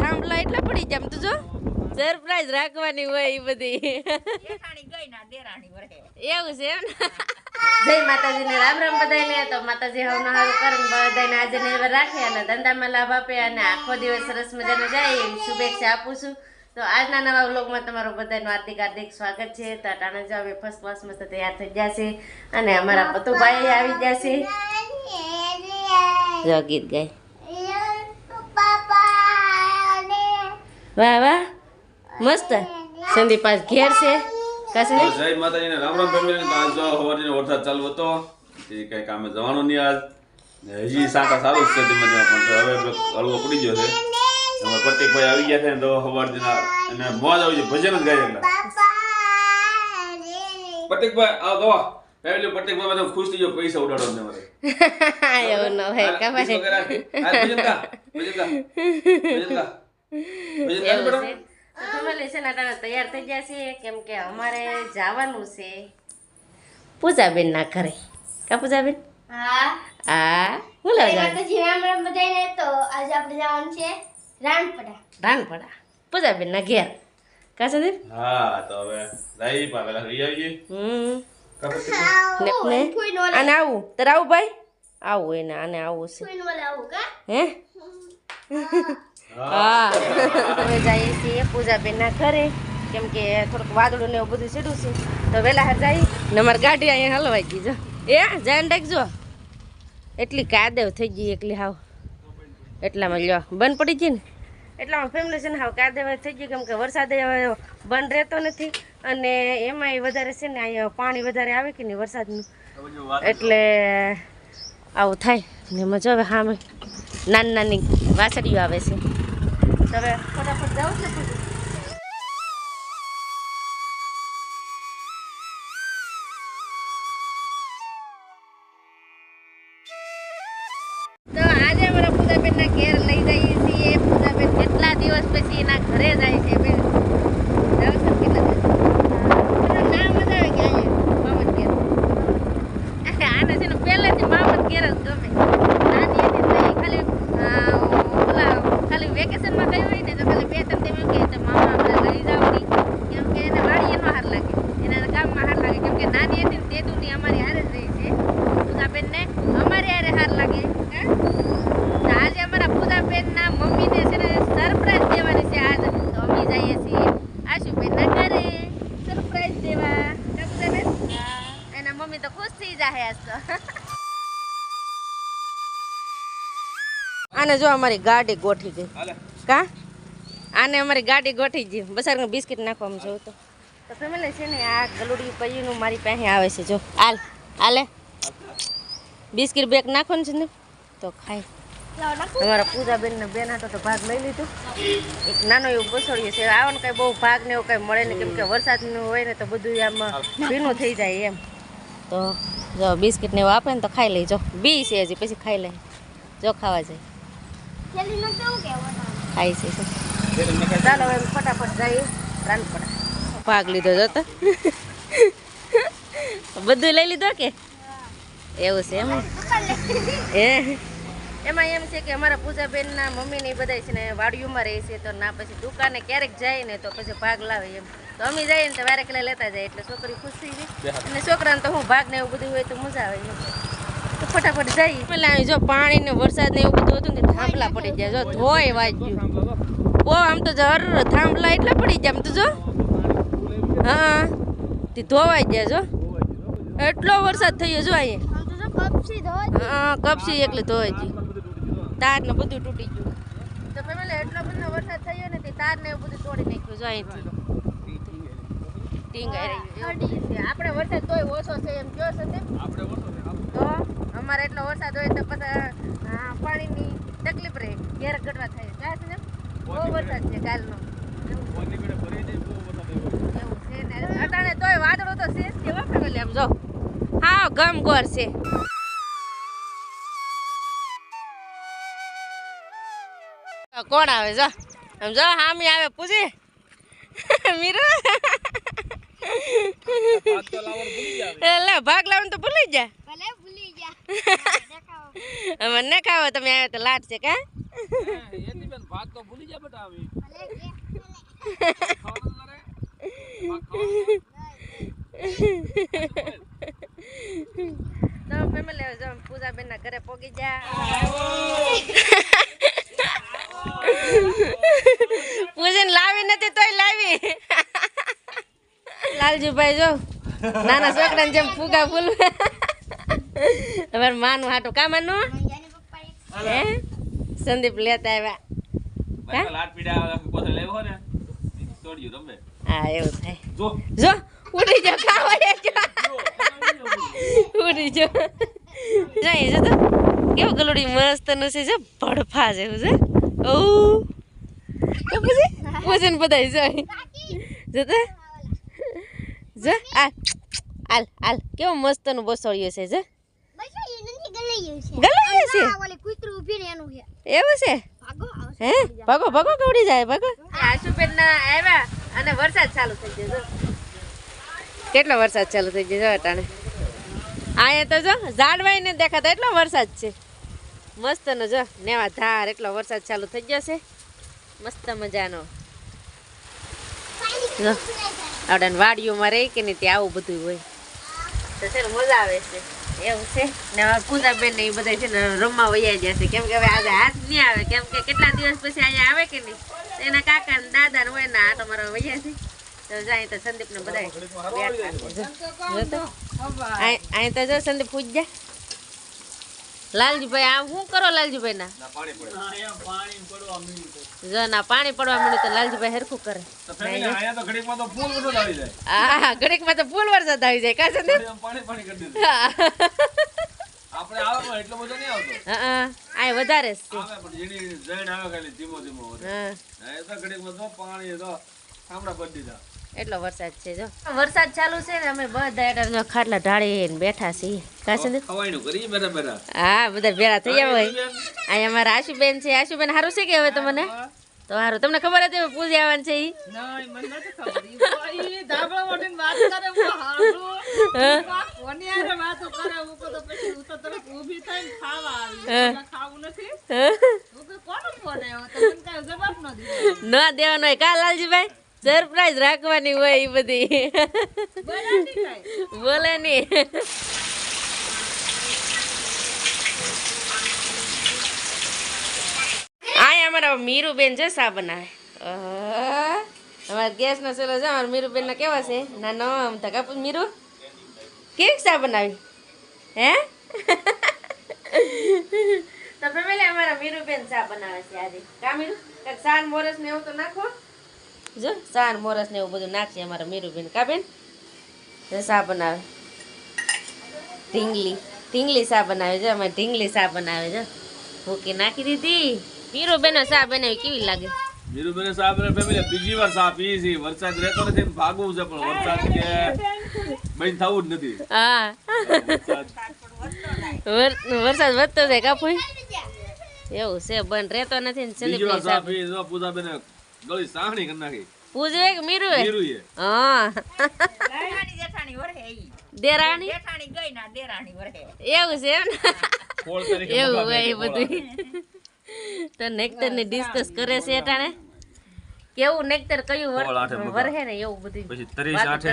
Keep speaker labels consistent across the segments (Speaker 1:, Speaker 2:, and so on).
Speaker 1: થાંભલા એટલા પડી જાય તું જો. સરપ્રાઈઝ રાખવાની હોય એ બધી.
Speaker 2: ગઈ ના દેરાણી વરહે
Speaker 1: એવું છે એમ ને? માતાજી ને રામ રામ બધાને તો માતાજી હવનો હારું કરે ને બધાને આજે નેવર રાખે અને ધંધામાં લાભ આપે અને આખો દિવસ સરસ મજાનો જાય એવી શુભેચ્છા આપું છું. તો આજના નવા વ્લોગમાં તમારું બધાનું હાર્દિક હાર્દિક સ્વાગત છે. તો ટાણા જો હવે ફર્સ્ટ ક્લાસ મસ્ત તૈયાર થઈ જશે અને અમારા પતુભાઈ આવી ગયા છે. જો ગીત ગાય. વાહ વાહ. મસ્ત. સંદીપ આજ ઘેર છે. કાશે
Speaker 3: જય માતાજીને રામ રામ ફેમિલી તો આજ સવારનો વરસાદ ચાલુ હતો. એ કઈ કામે જવાનું નહીં આજ. હજી સાંટા સારું છે ધીમે ધીમે પણ હવે હળવો પડી ગયો છે. હવે પ્રત્યેકભાઈ આવી ગયા છે ને તો સવાર અને મોજ આવી છે ભજન જ ગાય એટલે પ્રત્યેકભાઈ આ દો ફેમિલી પ્રત્યેકભાઈ બધા ખુશ થઈ ગયો પૈસા ઉડાડો ને મારે
Speaker 1: એવું ન હોય
Speaker 3: આ ભજન ગા ભજન ગા ભજન
Speaker 1: તૈયાર થઈ ગયા છે કેમ કે અમારે જવાનું છે પૂજાબેન ના ઘરે કા પૂજાબેન
Speaker 4: હા
Speaker 1: હા
Speaker 4: હું રામ રામ બધાને તો આજે આપણે જવાનું છે રાનપડા
Speaker 1: રાનપડા પૂજાબેન ના ઘેર કા સંદીપ
Speaker 3: હા તો હવે લાઈ પાવેલા રહી આવીએ
Speaker 1: હમ
Speaker 3: કા પ્રત્યેકભાઈ?
Speaker 1: ને ને
Speaker 4: ફૂઈને ઓલે
Speaker 1: આને આવું તારે આવું ભાઈ આવું એને આને આવું છે હે હા. હવે જઈએ છીએ પૂજાબેન ના ઘરે, કેમ કે થોડુંક વાદળું ને એવું બધું સીડું છે. તો વહેલા હાર જઈ ને અમારી ગાડી અહીંયા હલવાઈ ગઈ એ ધ્યાન રાખજો એટલી કાદેવ થઈ ગઈ એકલી હાવ. એટલામાં લ્યો, બંધ પડી ગઈ ને? એટલામાં ફેમિલી છે ને હાવ કાદેવ થઈ ગયું કેમ કે વરસાદ બંધ રહેતો નથી. અને એમાંય વધારે છે ને અહીંયા પાણી વધારે આવે કે નહીં વરસાદનું? એટલે આવું થાય. ને મજા આવે હા નાની નાની વાસળીઓ આવે છે. હવે ફટાફટ જાઉં છે આને જો અમારી ગાડી ગોઠી ગઈ.
Speaker 3: હાલે.
Speaker 1: કા? આને અમારી ગાડી ગોઠી ગઈ. બસાર બિસ્કિટ નાખવામાં જોઉં તો. તો ફેમિલી છે ને આ ગલુડી પૈયું મારી પાસે આવે છે. જો હાલ હાલે. બિસ્કિટ બેગ નાખો ને છે ને તો ખાય અમારા પૂજાબેન ને બેન હતો તો ભાગ લઈ લીધો. એક નાનો એવું બસોડ્યું છે. આવો ને કઈ બહુ ભાગ ને એવું કઈ મળે ને કેમ કે વરસાદનું હોય ને તો બધું આમ ભીનું થઈ જાય એમ. તો જો બિસ્કિટ ને એવું આપે ને તો ખાઈ લઈ જો બી છે હજી પછી ખાઈ લઈ જો ખાવા જાય
Speaker 4: જલ્દી ન કેવું કે બનાવ
Speaker 1: ખાઈ છે ચાલો હવે ફટાફટ જઈએ. રાનપડા ભાગ લીધો જો બધું લઈ લીધો કે? એવું છે એમ? એ એમાં એમ છે કે અમારા પૂજાબેનના મમ્મી ને બધા છે ને વાડીઓમાં રહે છે તો ના પછી દુકાને ક્યારેક જાય ને તો પછી ભાગ લાવે એમ. તો અમે જઈએ ને તો વારે કલા લેતા જાય એટલે છોકરી ખુશ થઈ જાય અને છોકરાને તો હું ભાગ ને એવું બધું હોય તો મજા આવે એમ. ફટાફટ જઈ. અહીં જો પાણી ને વરસાદ ને એવું બધું હતું ને થાંભલા પડી જાય જો ધોય વાજ્યું ઓ આમ તો જર થાંભલા એટલા પડી જાય આમ તો જો. હા. તે ધોવાઈ ગયા જો. એટલો વરસાદ થયો જો અહીંયા.
Speaker 4: આમ તો જો કપસી ધોઈ
Speaker 1: હા કપસી એકલી ધોઈ ગઈ. તાર ને બધું તૂટી ગયું. તો પેલા એટલો બધો વરસાદ થયો ને તે તાર ને એવું બધું તોડી નાખ્યું જો અહીંથી. આપણે વરસાદ તોય ઓછો છે એમ કયો છે તેમ? તો અમારે એટલો વરસાદ હોય તો પછી પાણીની તકલીફ રહે. ઘેર ગટવા થાય. કાં છે ને બહુ વરસાદ છે કાલનો એવું છે. ને. અટાણે તોય વાદળો તો છે જ કે વાપરેલી આમ જો. હા ગમ ગોર છે. કોણ આવે જો? સમજો હામી આવે પૂછી. મીરુ? એટલે ભાગ લાવવાનું તો ભૂલી જા
Speaker 4: ભલે ભૂલી ગયા દેખાવો
Speaker 1: મને ખાવો, તમે આવ્યા તો લાટ છે કા?
Speaker 3: તો ભૂલી જા બેટા
Speaker 1: તો ના ઘરે પોગી જા પૂજન લાવી નથી તોય લાવી. લાલજીભાઈ જો, નાના છોકરાને જેમ ફુગા ફૂલ અમારે માનું હાટું કા માનું હે? સંદીપ લેતા આવ્યા. હા? એવું થાય.
Speaker 3: જો.
Speaker 1: ઉડી જો ખાવા ઉડી. જો. જાય જો તો. કેવું ગલુડી મસ્તનું છે જો ભડફા જેવું છે. ઓ તો પછી? વજન બધાય જાય જો આ. આલ આલ. કેવો મસ્તનું છે જો. ગલાયું છે. એવું છે? હે? ભાગો ભગો કવડી જાય ભાગો. આશુબેન ના આવ્યા અને વરસાદ ચાલુ થઈ ગયો જો. કેટલો વરસાદ ચાલુ થઈ ગયો જો અટાણે. આયા તો જો ઝાડવાય ને દેખાતા એટલો વરસાદ છે. મસ્ત નો જો નેવા ધાર એટલો વરસાદ ચાલુ થઈ ગયો છે. મસ્ત મજાનો. જો આપણે વાડીઓમાં રહી કે નહીં ત્યાં આવું બધું હોય. તો છે ને મજા આવે છે. એવું છે? ને હવે પૂજાબેન ને એ બધા છે ને રમવા વૈયા જશે કેમ કે હવે આજે હાથ નહીં આવે. કેમ કે કેટલા દિવસ પછી અહીંયા આવે કે નહીં? એના કાકા ને દાદા ને હોય ને આ મારવા વૈયા છે. તો જાય તો સંદીપ ને બધા અહીં તો જો સંદીપ પૂજ જા લાલજીભાઈ આમ શું કરો લાલજીભાઈ ના જો ના પાણી પડવા મળ્યું તો લાલજીભાઈ હરખું કરે.
Speaker 3: હા ઘડીકમાં તો ઘડીકમાં તો ફૂલ આવી જાય.
Speaker 1: આ ઘડીકમાં તો વરસાદ આવી જાય કાશે સંદીપ
Speaker 3: ઘડીકમાં પાણી પાણી કરી દીધું.
Speaker 1: હા.
Speaker 3: આપણે આવે પણ એટલો બધો નહીં આવતો.
Speaker 1: હા આ વધારે જ છે.
Speaker 3: આવે પણ જેની જૈન આવે ખાલી ધીમો ધીમો વધે.
Speaker 1: હા.
Speaker 3: હા, એ તો ઘડીકમાં તો પાણી તો થાંભલા પડી દીધા.
Speaker 1: એટલો વરસાદ છે જો. વરસાદ ચાલુ છે ને અમે બધા એટલે જો ખાટલા ઢાળીને બેઠા છીએ.
Speaker 3: કાશે
Speaker 1: હા બધા ભેળા થઈ ગયા હોય. અહીંયા અમારા આશુબેન છે. આશુબેન સારું છે કે હવે તમને? તો સારું તમને ખબર હતી પૂજી આવવાનું છે ઈ? હા. હા. ના દેવાનો હોય. કા લાલજીભાઈ? સરપ્રાઈઝ રાખવાની હોય એ બધી. બોલે નહીં આય અમારા મીરુબેન છે સા બનાવે અમારા ગેસનો ચૂલો છે, અમારા મીરુબેન કેવા છે? નાનો આમ તો કાપુ મીરુ. કેવી સા બનાવી? હે? તો ફેમિલી, અમારા મીરુબેન ચા બનાવે છે આજે. કા મીરુ? મોરસ ને એવું તો નાખો. જો સાર મોરસ ને એવું બધું નાખીએ અમારા મીરુબેન. કા બેન? જો સા બનાવે. ઢીંગલી. ઢીંગલી સા બનાવે છે અમારે ઢીંગલી સા બનાવે છે. ભૂકી નાખી દીધી. મીરુબેન સા બનાવી કેવી લાગે?
Speaker 3: મીરુબેન સાહેબ ને ફેમિલી બીજી વાર સા પી છે વરસાદ રહેતો નથી ભાગવું છે પણ વરસાદ કે બંધ થવું જ નથી.
Speaker 1: હા.
Speaker 3: વરસાદ
Speaker 1: વર- વરસાદ વધતો જાય કાપુઈ એવું છે બન રહેતો નથી ને
Speaker 3: બીજી વાર
Speaker 1: સંદીપ
Speaker 3: સા પી જો પૂજાબેન ગળી સાહણી કરી નાખી.
Speaker 1: પૂજવે કે મીરુ
Speaker 3: મીરુએ.
Speaker 1: હા.
Speaker 2: દેરાણી જેઠાણી વરહે ઈ.
Speaker 1: દેરાણી?
Speaker 2: જેઠાણી ગઈ ના દેરાણી વરહે.
Speaker 1: એવું છે એમ ને? એવું હોય એ બધું. તો નેક્ટર ને ડિસ્કસ કરે છે એટાણે કેવું નેક્ટર કયું. વરહે ને એવું બધું
Speaker 3: પછી ત્રીસ આઠે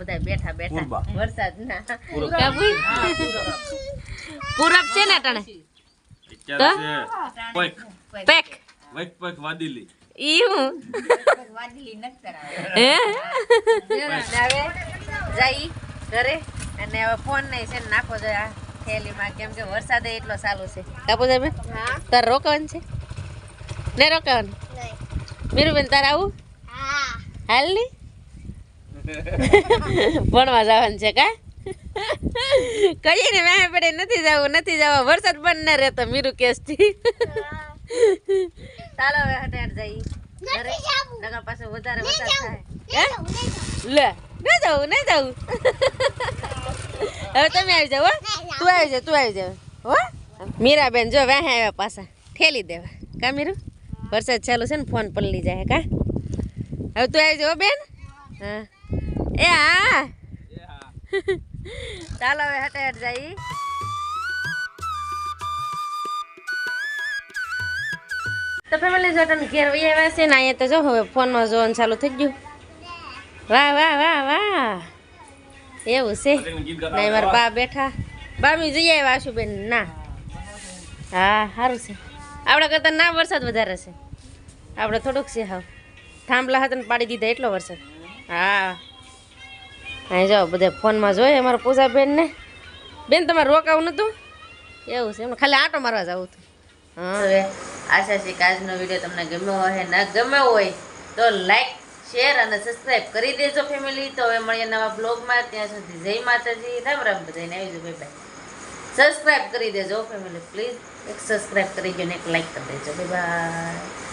Speaker 1: બધા બેઠા બેઠા. વરસાદ ના? પૂરબ. છે ને એટાણે
Speaker 3: પેક.
Speaker 1: પેક.
Speaker 3: પૈક પેક વાદીલી.
Speaker 1: ઈ હું? જઈ ઘરે. અને હવે ફોન નહીં છે નાખો જો આ થેલીમાં. કેમ કે વરસાદ એટલો ચાલુ છે. કાપુ સાહેબ. તાર રોકાવાનું છે? ને રોકાવાનું મીરુબેન તારે આવું? હાલની? ભણવા જવાનું છે કા? કહીએ ને મેં પડે નથી જવું નથી જવા. વરસાદ બંધ ના રહેતો મીરુ કેસથી. ચાલો હવે હટે હટ જઈ ઘરે નગર પાસે વધારે વરસાદ થાય. હે? લે ન જાવું ન જાવું. હવે તમે આવી જાવ હો. તું આવી જા તું આવી જાવ હો. મીરાબેન જો વેહે આવ્યા પાછા. ઠેલી દેવા. કા મીરું? વરસાદ ચાલુ છે ને ફોન પલળી જાય કા? હવે તું આવી જાવ બેન. હા. એ હા ચાલો હવે હટે હટ જઈ. તો ફેમિલી જો તમે ઘેર વહી આવ્યા છે ને, અહીંયા તો જો હવે ફોનમાં જોવાનું ચાલુ થઈ ગયું. વાહ વાહ વાહ વાહ. એવું છે. નહીં મારા બા બેઠા. બામી જઈ આવ્યા આશુબેન. ના. હા સારું છે. આપણા કરતાં ના વરસાદ વધારે છે. આપણે થોડુંક છે હાવ. થાંભલા હતા ને પાડી દીધા એટલો વરસાદ. હા. અહીં જાઓ બધા ફોનમાં જોઈએ અમારા પૂજાબેનને બેન, તમારે રોકાવું નહોતું એવું છે. એમને ખાલી આંટો મારવા જવું હતું. હા. આશા છે કે આજનો વીડિયો તમને ગમ્યો હોય, ન ગમ્યો હોય, તો લાઈક શેર અને સબસ્ક્રાઈબ કરી દેજો ફેમિલી તો હવે મળીએ નવા બ્લોગમાં ત્યાં સુધી જય માતાજી. રામ રામ બધાને. આવી જાઓ બાય સબસ્ક્રાઈબ કરી દેજો ફેમિલી પ્લીઝ એક સબસ્ક્રાઈબ કરી દો ને એક લાઈક કરી દેજો. બાય